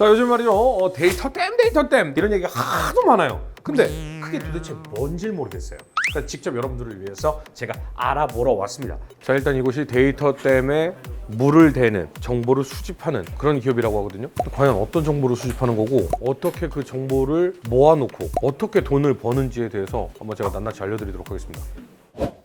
자 요즘 말이죠. 어, 데이터 댐 데이터 댐 이런 얘기가 하도 많아요. 근데 그게 도대체 뭔지 모르겠어요. 그러니까 직접 여러분들을 위해서 제가 알아보러 왔습니다. 자 일단 이곳이 데이터 댐에 물을 대는 정보를 수집하는 그런 기업이라고 하거든요. 과연 어떤 정보를 수집하는 거고 어떻게 그 정보를 모아놓고 어떻게 돈을 버는지에 대해서 한번 제가 낱낱이 알려드리도록 하겠습니다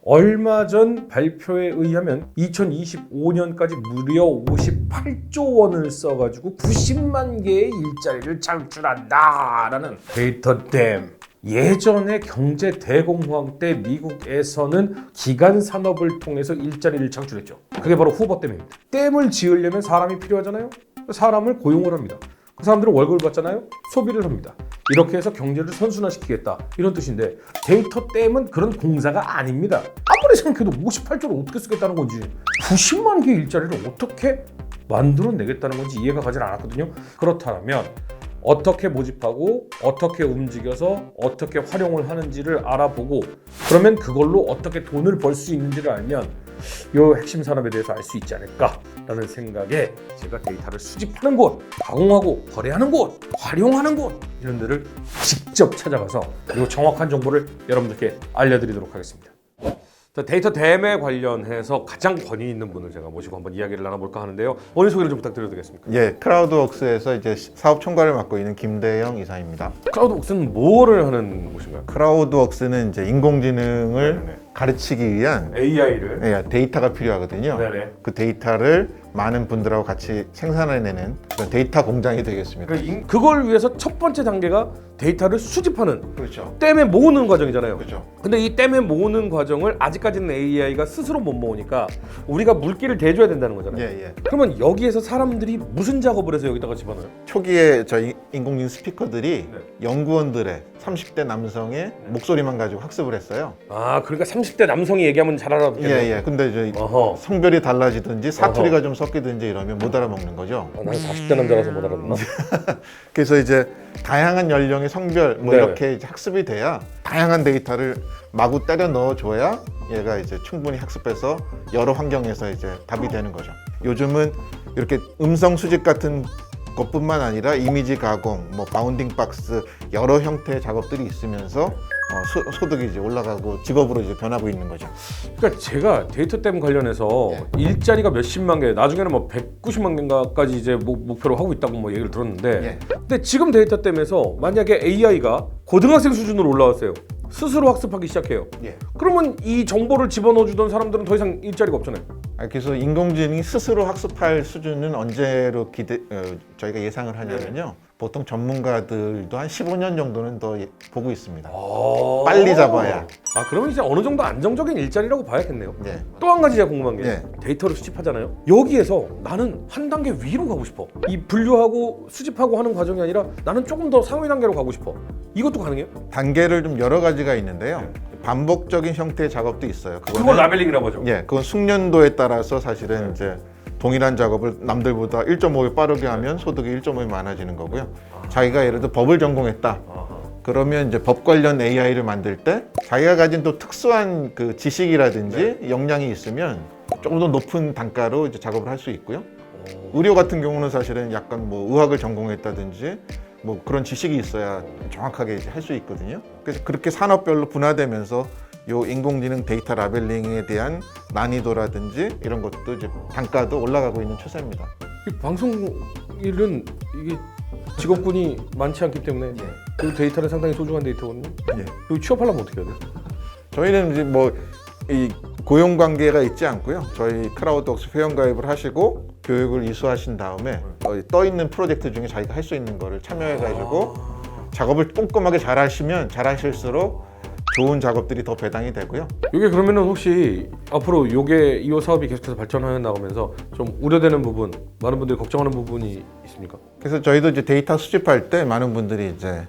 얼마 전 발표에 의하면 2025년까지 무려 58조 원을 써가지고 90만 개의 일자리를 창출한다라는 데이터댐. 예전에 경제 대공황 때 미국에서는 기간 산업을 통해서 일자리를 창출했죠. 그게 바로 후버댐입니다. 댐을 지으려면 사람이 필요하잖아요. 사람을 고용을 합니다. 그 사람들은 월급을 받잖아요. 소비를 합니다. 이렇게 해서 경제를 선순환시키겠다 이런 뜻인데 데이터 댐은 그런 공사가 아닙니다. 아무리 생각해도 58조를 어떻게 쓰겠다는 건지 90만 개의 일자리를 어떻게 만들어내겠다는 건지 이해가 가지 않았거든요. 그렇다면 어떻게 모집하고 어떻게 움직여서 어떻게 활용을 하는지를 알아보고 그러면 그걸로 어떻게 돈을 벌 수 있는지를 알면 이 핵심 산업에 대해서 알 수 있지 않을까 라는 생각에 제가 데이터를 수집하는 곳, 가공하고 거래하는 곳, 활용하는 곳 이런 데를 직접 찾아가서 그리고 정확한 정보를 여러분들께 알려드리도록 하겠습니다. 자, 데이터 댐에 관련해서 가장 권위 있는 분을 제가 모시고 한번 이야기를 나눠볼까 하는데요. 본인 소개를 좀 부탁드려도 되겠습니까? 예, 크라우드웍스에서 이제 사업 총괄을 맡고 있는 김대영 이사입니다. 클라우드웍스는 뭐를 하는 곳인가요? 크라우드웍스는 이제 인공지능을 네네. 가르치기 위한 AI를 예, 데이터가 필요하거든요. 네네. 그 데이터를 많은 분들하고 같이 생산해내는 그런 데이터 공장이 되겠습니다. 그 인- 그걸 위해서 첫 번째 단계가 데이터를 수집하는 그렇죠. 댐에 모으는 과정이잖아요. 그렇죠. 근데 이 댐에 모으는 과정을 아직까지는 AI가 스스로 못 모으니까 우리가 물기를 대줘야 된다는 거잖아요. 예, 예. 그러면 여기에서 사람들이 무슨 작업을 해서 여기다가 집어넣어요? 초기에 저희 인공지능 스피커들이 네. 연구원들의 30대 남성의 목소리만 가지고 학습을 했어요. 아, 그러니까 30대 남성이 얘기하면 잘 알아듣겠네. 예, 예. 근데 어허. 성별이 달라지든지 사투리가 좀 섞이든지 이러면 못 알아먹는 거죠. 아, 난 40대 남자라서 못 알아듣나? 그래서 이제 다양한 연령의 성별 뭐 네. 이렇게 이제 학습이 돼야 다양한 데이터를 마구 때려 넣어줘야 얘가 이제 충분히 학습해서 여러 환경에서 이제 답이 되는 거죠. 요즘은 이렇게 음성 수집 같은 것뿐만 아니라 이미지 가공, 뭐 바운딩 박스 여러 형태의 작업들이 있으면서 어, 소, 득이 이제 올라가고 직업으로 이제 변하고 있는 거죠. 그러니까 제가 데이터 댐 관련해서 예. 일자리가 몇십만 개, 나중에는 뭐 190만 개인가까지 이제 목- 목표로 하고 있다고 뭐 얘기를 들었는데 예. 근데 지금 데이터 댐에서 만약에 AI가 고등학생 수준으로 올라왔어요. 스스로 학습하기 시작해요. 예. 그러면 이 정보를 집어넣어 주던 사람들은 더 이상 일자리가 없잖아요. 아, 그래서 인공지능이 스스로 학습할 수준은 언제로 기대 어, 저희가 예상을 하냐면요. 보통 전문가들도 한 15년 정도는 더 예- 보고 있습니다. 빨리 잡아야. 아 그러면 이제 어느 정도 안정적인 일자리라고 봐야겠네요. 네. 또 한 가지 제가 궁금한 게 네. 데이터를 수집하잖아요. 여기에서 나는 한 단계 위로 가고 싶어. 이 분류하고 수집하고 하는 과정이 아니라 나는 조금 더 상위 단계로 가고 싶어. 이것도 가능해요? 단계를 좀 여러 가지가 있는데요. 반복적인 형태의 작업도 있어요. 그걸 그거는 라벨링이라고 하죠. 예, 그건 숙련도에 따라서 사실은 이제 동일한 작업을 남들보다 1.5배 빠르게 하면 소득이 1.5배 많아지는 거고요. 자기가 예를 들어 법을 전공했다. 그러면 이제 법 관련 AI를 만들 때 자기가 가진 또 특수한 그 지식이라든지 역량이 있으면 조금 더 높은 단가로 이제 작업을 할 수 있고요. 의료 같은 경우는 사실은 약간 뭐 의학을 전공했다든지 뭐 그런 지식이 있어야 정확하게 할 수 있거든요. 그래서 그렇게 산업별로 분화되면서 요 인공지능 데이터 라벨링에 대한 난이도라든지 이런 것도 이제 단가도 올라가고 있는 추세입니다. 이 방송 일은 이게 직업군이 많지 않기 때문에 그 데이터는 상당히 소중한 데이터거든요. 예. 여기 취업하려면 어떻게 해야 돼? 저희는 이제 뭐 이 고용 관계가 있지 않고요. 저희 크라우드웍스 회원 가입을 하시고 교육을 이수하신 다음에 어, 떠 있는 프로젝트 중에 자기가 할 수 있는 거를 참여해 가지고 작업을 꼼꼼하게 잘 하시면 잘 하실수록 좋은 작업들이 더 배당이 되고요. 이게 그러면은 혹시 앞으로 요게 이 사업이 계속해서 발전해 나가면서 좀 우려되는 부분, 많은 분들이 걱정하는 부분이 있습니까? 그래서 저희도 이제 데이터 수집할 때 많은 분들이 이제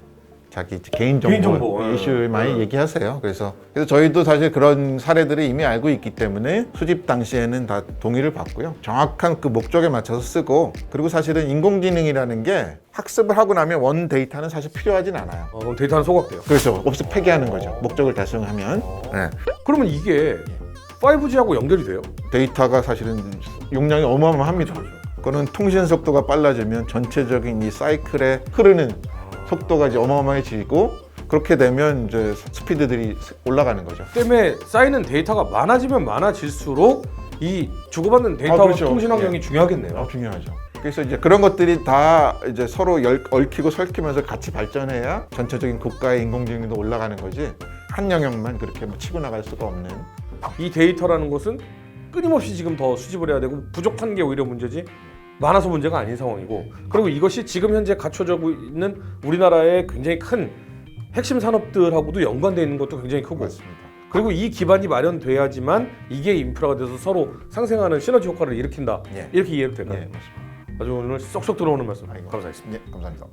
자기 이제 개인 정보, 개인정보, 예. 이슈를 많이 예. 얘기하세요. 그래서 그래서 저희도 사실 그런 사례들을 이미 알고 있기 때문에 수집 당시에는 다 동의를 받고요. 정확한 그 목적에 맞춰서 쓰고 그리고 사실은 인공지능이라는 게 학습을 하고 나면 원 데이터는 사실 필요하진 않아요. 어, 그럼 데이터는 소각돼요. 그렇죠. 없이 폐기하는 거죠. 목적을 달성하면 네. 그러면 이게 5G하고 연결이 돼요? 데이터가 사실은 용량이 어마어마합니다. 그거는 통신 속도가 빨라지면 전체적인 이 사이클의 흐르는 속도가 이제 어마어마해지고 그렇게 되면 이제 스피드들이 올라가는 거죠. 때문에 쌓이는 데이터가 많아지면 많아질수록 이 주고받는 데이터와 아, 그렇죠. 통신 환경이 예. 중요하겠네요. 아, 중요하죠. 그래서 이제 그런 것들이 다 이제 서로 열- 얽히고 설키면서 같이 발전해야 전체적인 국가의 인공지능도 올라가는 거지 한 영역만 그렇게 뭐 치고 나갈 수가 없는 이 데이터라는 것은 끊임없이 지금 더 수집을 해야 되고 부족한 게 오히려 문제지 많아서 문제가 아닌 상황이고 그리고 이것이 지금 현재 갖춰져 있는 우리나라의 굉장히 큰 핵심 산업들하고도 연관되어 있는 것도 굉장히 크고 맞습니다. 그리고 이 기반이 마련돼야지만 이게 인프라가 돼서 서로 상생하는 시너지 효과를 일으킨다 예. 이렇게 이해도 될까요? 예, 맞습니다. 아주 오늘 쏙쏙 들어오는 말씀 아이고. 감사했습니다. 예, 감사합니다.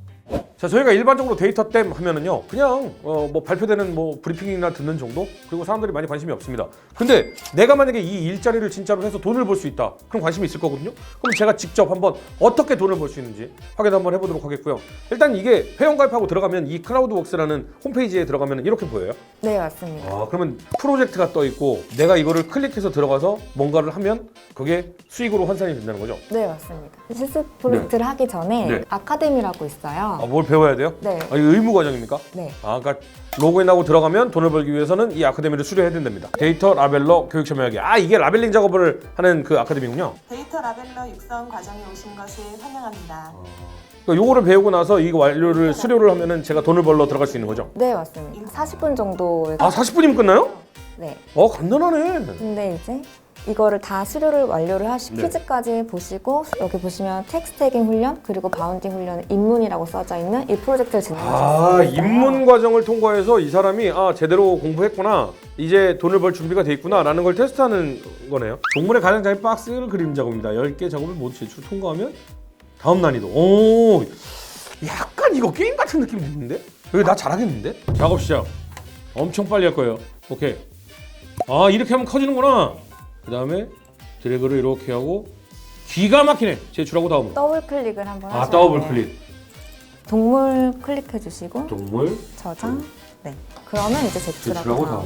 자 저희가 일반적으로 데이터 댐 하면은요 그냥 어, 뭐 발표되는 뭐 브리핑이나 듣는 정도 그리고 사람들이 많이 관심이 없습니다 근데 내가 만약에 이 일자리를 진짜로 해서 돈을 벌 수 있다 그럼 관심이 있을 거거든요 그럼 제가 직접 한번 어떻게 돈을 벌 수 있는지 확인 한번 해보도록 하겠고요 일단 이게 회원 가입하고 들어가면 이 클라우드웍스라는 홈페이지에 들어가면 이렇게 보여요 네, 맞습니다. 아 그러면 프로젝트가 떠 있고 내가 이거를 클릭해서 들어가서 뭔가를 하면 그게 수익으로 환산이 된다는 거죠 네, 맞습니다. 실습 프로젝트를 하기 전에 네. 아카데미라고 있어요. 아, 뭘 배워야 돼요? 네, 아, 이거 의무 과정입니까? 네. 아, 그러니까 로그인하고 들어가면 돈을 벌기 위해서는 이 아카데미를 수료해야 된답니다. 데이터 라벨러 교육 참여하기. 아, 이게 라벨링 작업을 하는 그 아카데미군요. 데이터 라벨러 육성 과정에 오신 것을 환영합니다. 그러니까 요거를 배우고 나서 이거 완료를 수료를 하면은 제가 돈을 벌러 들어갈 수 있는 거죠. 네, 맞습니다. 40분 정도. 아, 40분이면 끝나요? 네. 어, 간단하네. 근데 이제 이거를 다 수료를 완료를 하시 네. 퀴즈까지 보시고 여기 보시면 텍스트 태깅 훈련 그리고 바운딩 훈련은 입문이라고 써져 있는 이 프로젝트를 진행하실 아. 입문 과정을 통과해서 이 사람이 아, 제대로 공부했구나. 이제 돈을 벌 준비가 돼 있구나라는 걸 테스트하는 거네요. 동물의 가장 작은 박스를 그리는 작업입니다. 10개 작업을 모두 제출 통과하면 다음 난이도. 오. 약간 이거 게임 같은 느낌이 드는데? 여기 나 잘하겠는데? 작업 시작. 엄청 빨리 할 거예요. 오케이. 아, 이렇게 하면 커지는구나. 그 다음에 드래그를 이렇게 하고 기가 막히네. 제출하고 다음으로. 더블 클릭을 한번 아, 하시면 더블 돼요. 클릭. 동물 클릭해 주시고 동물 저장. 네. 그러면 이제 제출하고 제출하고 다음.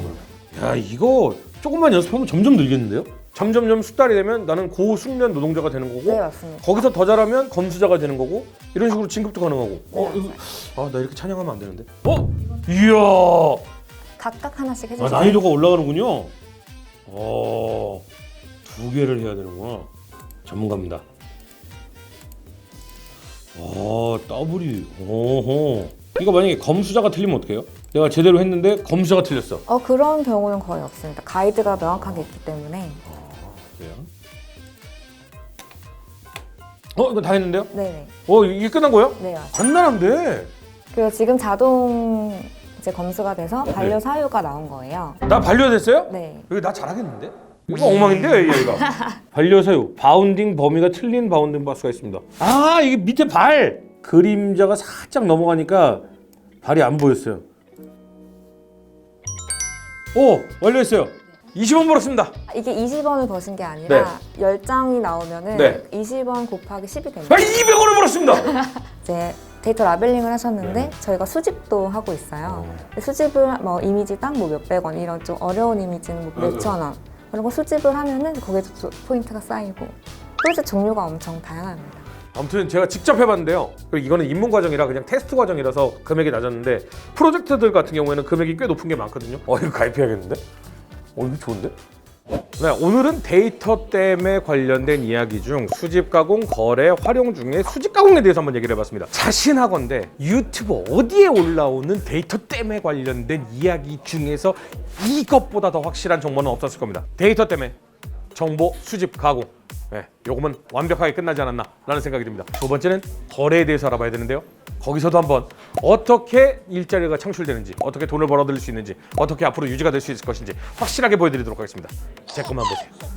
다음으로. 야 이거 조금만 연습하면 점점 늘겠는데요? 점점점 숙달이 되면 나는 고숙련 노동자가 되는 거고 네, 맞습니다. 거기서 더 잘하면 검수자가 되는 거고 이런 식으로 진급도 가능하고. 어, 네. 이거 아 나 이렇게 찬양하면 안 되는데. 어, 이야, 각각 하나씩 아, 해주세요. 난이도가 올라가는군요. 어, 두 개를 해야 되는구나. 전문가입니다. 어, 더블이, 오호. 이거 만약에 검수자가 틀리면 어떡해요? 내가 제대로 했는데 검수자가 틀렸어. 어 그런 경우는 거의 없습니다. 가이드가 명확하게 있기 때문에. 그래요? 어 이거 다 했는데요? 네네. 어 이게 끝난 거예요? 네, 맞습니다. 간단한데 그리고 지금 자동 이제 검수가 돼서 네. 반려 사유가 나온 거예요. 나 반려 됐어요? 네. 여기 나 잘하겠는데? 이거 엉망인데 얘가 반려사유 바운딩 범위가 틀린 바운딩 바스가 있습니다 아 이게 밑에 발 그림자가 살짝 넘어가니까 발이 안 보였어요 오 완료했어요 20원 벌었습니다 이게 20원을 버신 게 아니라 10장이 나오면은 네. 20원 곱하기 10이 됩니다. 아 200원을 벌었습니다 이제 데이터 라벨링을 하셨는데 네. 저희가 수집도 하고 있어요. 수집을 뭐 이미지 당 뭐 몇백 원 이런 좀 어려운 이미지는 뭐. 몇천 원. 그리고 수집을 하면은 거기서 또 포인트가 쌓이고 프로젝트 종류가 엄청 다양합니다. 아무튼 제가 직접 해봤는데요. 이거는 입문 과정이라 그냥 테스트 과정이라서 금액이 낮았는데 프로젝트들 같은 경우에는 금액이 꽤 높은 게 많거든요. 어 이거 가입해야겠는데? 어 이거 좋은데? 네, 오늘은 데이터 댐에 관련된 이야기 중 수집 가공, 거래, 활용 중에 수집 가공에 대해서 한번 얘기를 해봤습니다. 자신하건대 유튜브 어디에 올라오는 데이터 댐에 관련된 이야기 중에서 이것보다 더 확실한 정보는 없었을 겁니다. 데이터 댐에 정보 수집 가공. 네, 요금은 완벽하게 끝나지 않았나라는 생각이 듭니다. 두 번째는 거래에 대해서 알아봐야 되는데요. 거기서도 한번 어떻게 일자리가 창출되는지, 어떻게 돈을 벌어들일 수 있는지, 어떻게 앞으로 유지가 될 수 있을 것인지 확실하게 보여드리도록 하겠습니다. 제 것만 보세요.